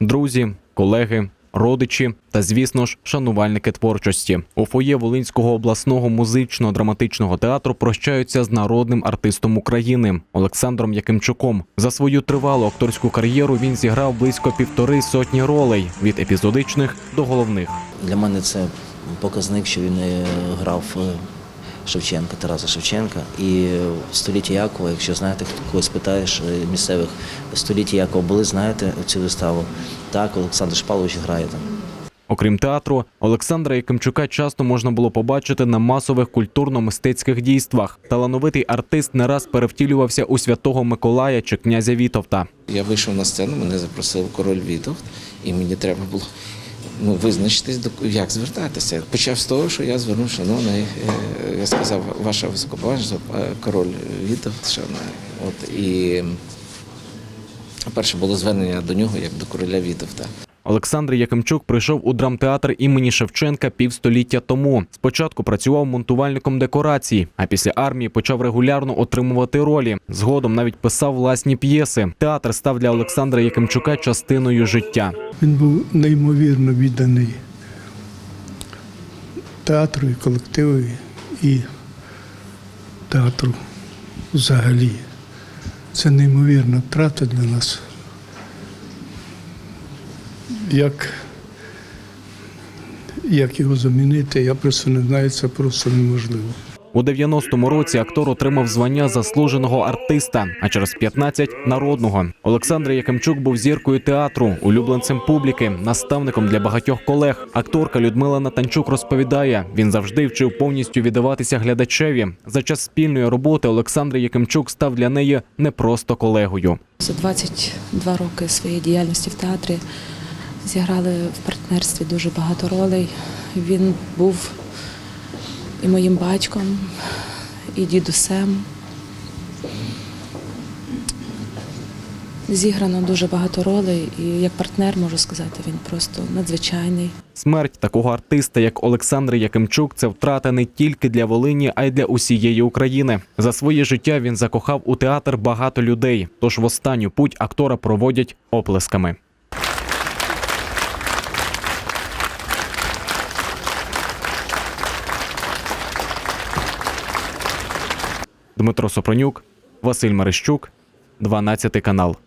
друзі, колеги. Родичі та, звісно ж, шанувальники творчості у фоє Волинського обласного музично-драматичного театру прощаються з народним артистом України Олександром Якимчуком. За свою тривалу акторську кар'єру він зіграв близько півтори сотні ролей від епізодичних до головних. Для мене це показник, що він е, грав е, Шевченка, Тараса Шевченка. І в столітті Якова, якщо знаєте, когось питаєш е, місцевих в столітті Якова були, знаєте цю виставу. Так, Олександр Шпалович грає там. Окрім театру, Олександра Якимчука часто можна було побачити на масових культурно-мистецьких дійствах. Талановитий артист не раз перевтілювався у святого Миколая чи князя Вітовта. Я вийшов на сцену, мене запросив король Вітовт, і мені треба було ну, визначитись, як звертатися. Почав з того, що я звернув, шановний, е, я сказав, ваша високоповажність, е, король Вітов, шановний. От, і перше було звернення до нього як до короля Вітовта. Олександр Якимчук прийшов у драмтеатр імені Шевченка півстоліття тому. Спочатку працював монтувальником декорацій, а після армії почав регулярно отримувати ролі. Згодом навіть писав власні п'єси. Театр став для Олександра Якимчука частиною життя. Він був неймовірно відданий театру і колективові і театру взагалі. Це неймовірна втрата для нас. Як, як його замінити, я просто не знаю, це просто неможливо. У 90-му році актор отримав звання заслуженого артиста, а через 15 – народного. Олександр Якимчук був зіркою театру, улюбленцем публіки, наставником для багатьох колег. Акторка Людмила Натанчук розповідає, він завжди вчив повністю віддаватися глядачеві. За час спільної роботи Олександр Якимчук став для неї не просто колегою. За 22 роки своєї діяльності в театрі зіграли в партнерстві дуже багато ролей. Він був і моїм батьком, і дідусем. Зіграно дуже багато ролей, і як партнер можу сказати, він просто надзвичайний. Смерть такого артиста, як Олександр Якимчук, це втрата не тільки для Волині, а й для усієї України. За своє життя він закохав у театр багато людей. Тож в останню путь актора проводять оплесками. Дмитро Сопронюк, Василь Мерещук, 12 канал.